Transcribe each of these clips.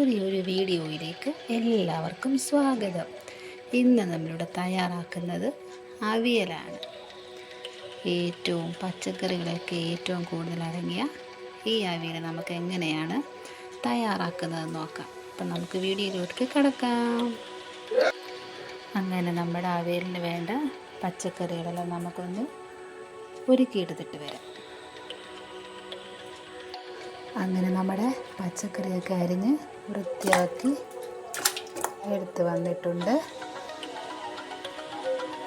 പുതിയൊരു വീഡിയോയിലേക്ക് എല്ലാവർക്കും സ്വാഗതം. ഇന്ന് നമ്മളിവിടെ തയ്യാറാക്കുന്നത് അവിയലാണ്. ഏറ്റവും പച്ചക്കറികളൊക്കെ ഏറ്റവും കൂടുതൽ അടങ്ങിയ ഈ അവിയൽ നമുക്ക് എങ്ങനെയാണ് തയ്യാറാക്കുന്നതെന്ന് നോക്കാം. അപ്പം നമുക്ക് വീഡിയോയിലോട്ട് കിടക്കാം. അങ്ങനെ നമ്മുടെ അവിയലിന് വേണ്ട പച്ചക്കറികളെല്ലാം നമുക്കൊന്ന് ഒരുക്കിയെടുത്തിട്ട് വരാം. അങ്ങനെ നമ്മുടെ പച്ചക്കറിയൊക്കെ അരിഞ്ഞ് വൃത്തിയാക്കി എടുത്ത് വന്നിട്ടുണ്ട്.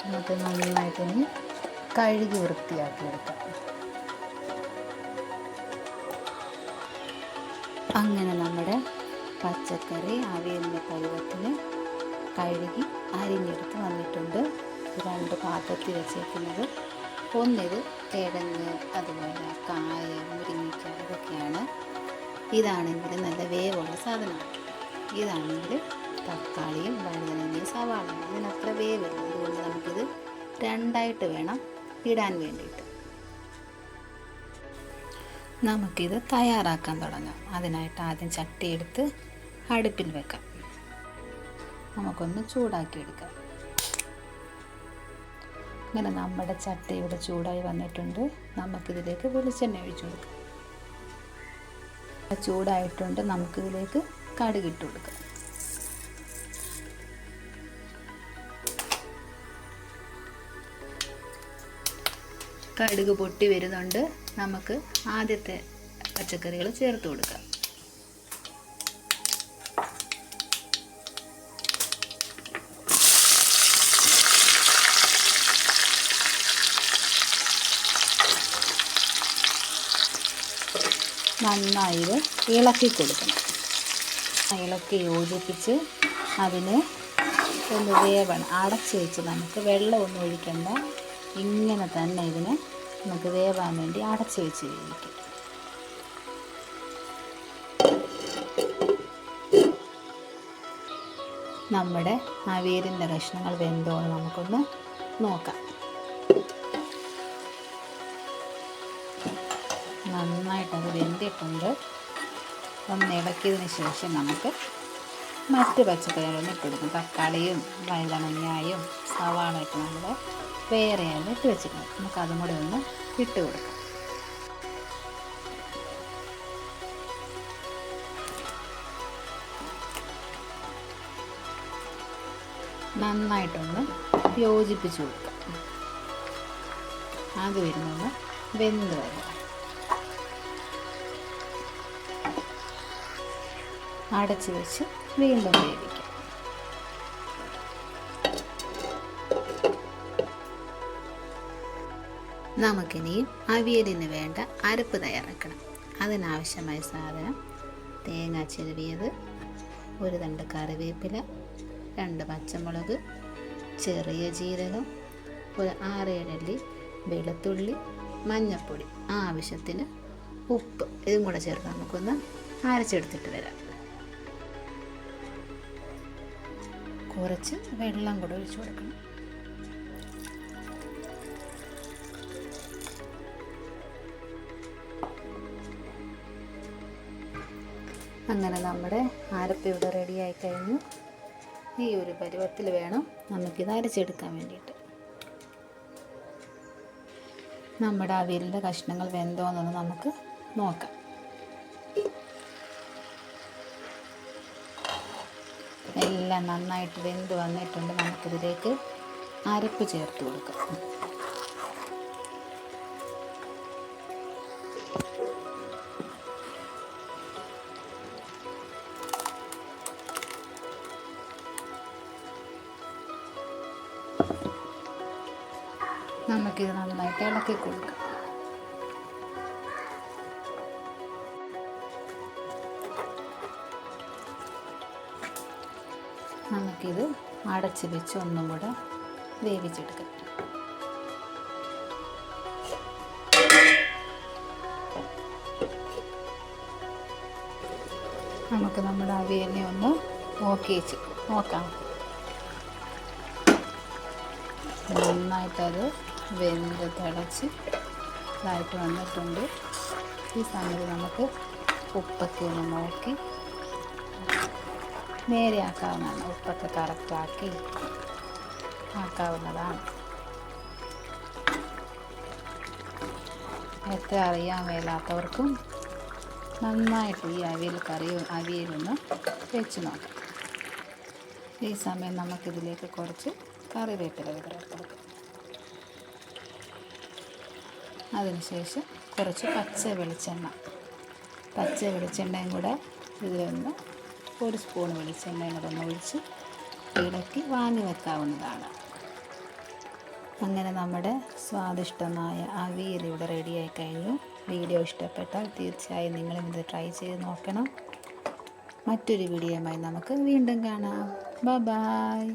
നമുക്ക് നന്നായിട്ട് ഇനി കഴുകി വൃത്തിയാക്കി എടുക്കാം. അങ്ങനെ നമ്മുടെ പച്ചക്കറി അവിയലിന്റെ പരുവത്തിൽ കഴുകി അരിഞ്ഞെടുത്ത് വന്നിട്ടുണ്ട്. രണ്ട് പാത്രത്തിൽ വെച്ചേക്കുന്നത് ഒന്നിത് കിഴങ്ങ് അതുപോലെ കായ മുരിങ്ങിക്ക ഇതൊക്കെയാണ്. ഇതാണെങ്കിൽ നല്ല വേവുള്ള സാധനമാണ് ഇതാണെങ്കിൽ തക്കാളിയും വഴുതനങ്ങയും സവാളയും ഇതിനത്ര വേവില്ല അതുകൊണ്ട് നമുക്കിത് രണ്ടായിട്ട് വേണം ഇടാൻ വേണ്ടിയിട്ട്. നമുക്കിത് തയ്യാറാക്കാൻ തുടങ്ങാം. അതിനായിട്ട് ആദ്യം ചട്ടി എടുത്ത് അടുപ്പിൽ വെക്കാം. നമുക്കൊന്ന് ചൂടാക്കി എടുക്കാം അങ്ങനെ നമ്മുടെ ചട്ടി ഇവിടെ ചൂടായി വന്നിട്ടുണ്ട്. നമുക്കിതിലേക്ക് വെളിച്ചെണ്ണ ഒഴിച്ചു കൊടുക്കാം. ചൂടായിട്ടുണ്ട്. നമുക്കിതിലേക്ക് കടുകിട്ട് കൊടുക്കാം. കടുക് പൊട്ടി വരുന്നുണ്ട്. നമുക്ക് ആദ്യത്തെ പച്ചക്കറികൾ ചേർത്ത് കൊടുക്കാം. നന്നായി ഇളക്കി കൊടുക്കണം. ഇളക്കി യോജിപ്പിച്ച് അതിന് ഒന്ന് വേവണം. അടച്ച് വെച്ച് നമുക്ക് വെള്ളമൊന്നും ഒഴിക്കണ്ട. ഇങ്ങനെ തന്നെ ഇതിനെ നമുക്ക് വേവാൻ വേണ്ടി അടച്ച് വെച്ച് വേവിക്കും. നമ്മുടെ അവിയലിന്റെ കഷ്ണങ്ങൾ വെന്തോ നമുക്കൊന്ന് നോക്കാം. അത് വെന്തിട്ടുണ്ട്. ഒന്ന് ഇളക്കിയതിന് ശേഷം നമുക്ക് മറ്റ് പച്ചക്കറികളൊന്നും ഇട്ട് കൊടുക്കും. തക്കാളിയും വഴുതണങ്ങായും സവാളയൊക്കെ നമ്മൾ വേറെയാണ് ഇട്ട് വെച്ചിട്ടുണ്ട്. നമുക്ക് അതും കൂടെ ഒന്ന് ഇട്ട് കൊടുക്കാം. നന്നായിട്ടൊന്ന് യോജിപ്പിച്ച് കൊടുക്കാം. അത് വരുന്നത് വെന്ത് വരും അടച്ച് വെച്ച് വീണ്ടും വേവിക്കാം. നമുക്കിനി അവിയലിന് വേണ്ട അരപ്പ് തയ്യാറാക്കണം. അതിനാവശ്യമായ സാധനം തേങ്ങ ചെരുവിയത് ഒരു തണ്ട് കറിവേപ്പില രണ്ട് പച്ചമുളക് ചെറിയ ജീരകം ഒരു ആറേഴല്ലി വെളുത്തുള്ളി മഞ്ഞൾപ്പൊടി ആവശ്യത്തിന് ഉപ്പ്. ഇതും കൂടെ ചേർത്ത് നമുക്കൊന്ന് അരച്ചെടുത്തിട്ട് വരാം. കുറച്ച് വെള്ളം കൂടെ ഒഴിച്ചു കൊടുക്കണം. അങ്ങനെ നമ്മുടെ അരപ്പ് ഇവിടെ റെഡിയായി കഴിഞ്ഞു. ഈ ഒരു പരുവത്തിൽ വേണം നമുക്കിത് അരച്ചെടുക്കാൻ വേണ്ടിയിട്ട്. നമ്മുടെ അവിയലിന്റെ കഷ്ണങ്ങൾ വെന്തോന്നൊന്ന് നമുക്ക് നോക്കാം. എല്ലാം നന്നായിട്ട് വെന്ത് വന്നിട്ടുണ്ട്. നമുക്കിതിലേക്ക് അരപ്പ് ചേർത്ത് കൊടുക്കാം. നമുക്കിത് നന്നായിട്ട് ഇളക്കി കൊടുക്കാം. നമുക്കിത് അടച്ച് വെച്ച് ഒന്നും കൂടെ വേവിച്ചെടുക്കാം. നമുക്ക് നമ്മുടെ അവിയലിനെ ഒന്ന് വെച്ച് നോക്കാം. നന്നായിട്ടത് വെന്ത് തിളച്ച് ഇതായിട്ട് വന്നിട്ടുണ്ട്. ഈ സമയത്ത് നമുക്ക് ഉപ്പൊക്കെ ഒന്ന് നോക്കി നേരെ ആക്കാവുന്നതാണ് ഉപ്പൊക്കെ കറക്റ്റാക്കി ആക്കാവുന്നതാണ്. എത്ര അറിയാൻ മേലാത്തവർക്കും നന്നായിട്ട് ഈ അവിയൽ കറി അവിയലൊന്ന് വെച്ച് നോക്കാം. ഈ സമയം നമുക്കിതിലേക്ക് കുറച്ച് കറിവേപ്പില വിതറി കൊടുക്കാം. അതിനുശേഷം കുറച്ച് പച്ച വെളിച്ചെണ്ണ. പച്ച വെളിച്ചെണ്ണയും കൂടെ ഇതിലൊന്ന് ഒരു സ്പൂൺ വെളിച്ചെണ്ണയും കൂടെ ഒന്ന് ഒഴിച്ച് ഇളക്കി വാങ്ങി വെക്കാവുന്നതാണ്. അങ്ങനെ നമ്മുടെ സ്വാദിഷ്ടമായ അവിയൽ ഇവിടെ റെഡിയായി കഴിഞ്ഞു. വീഡിയോ ഇഷ്ടപ്പെട്ടാൽ തീർച്ചയായും നിങ്ങളും ഇത് ട്രൈ ചെയ്ത് നോക്കണം. മറ്റൊരു വീഡിയോയുമായി നമുക്ക് വീണ്ടും കാണാം. ബ ബായ്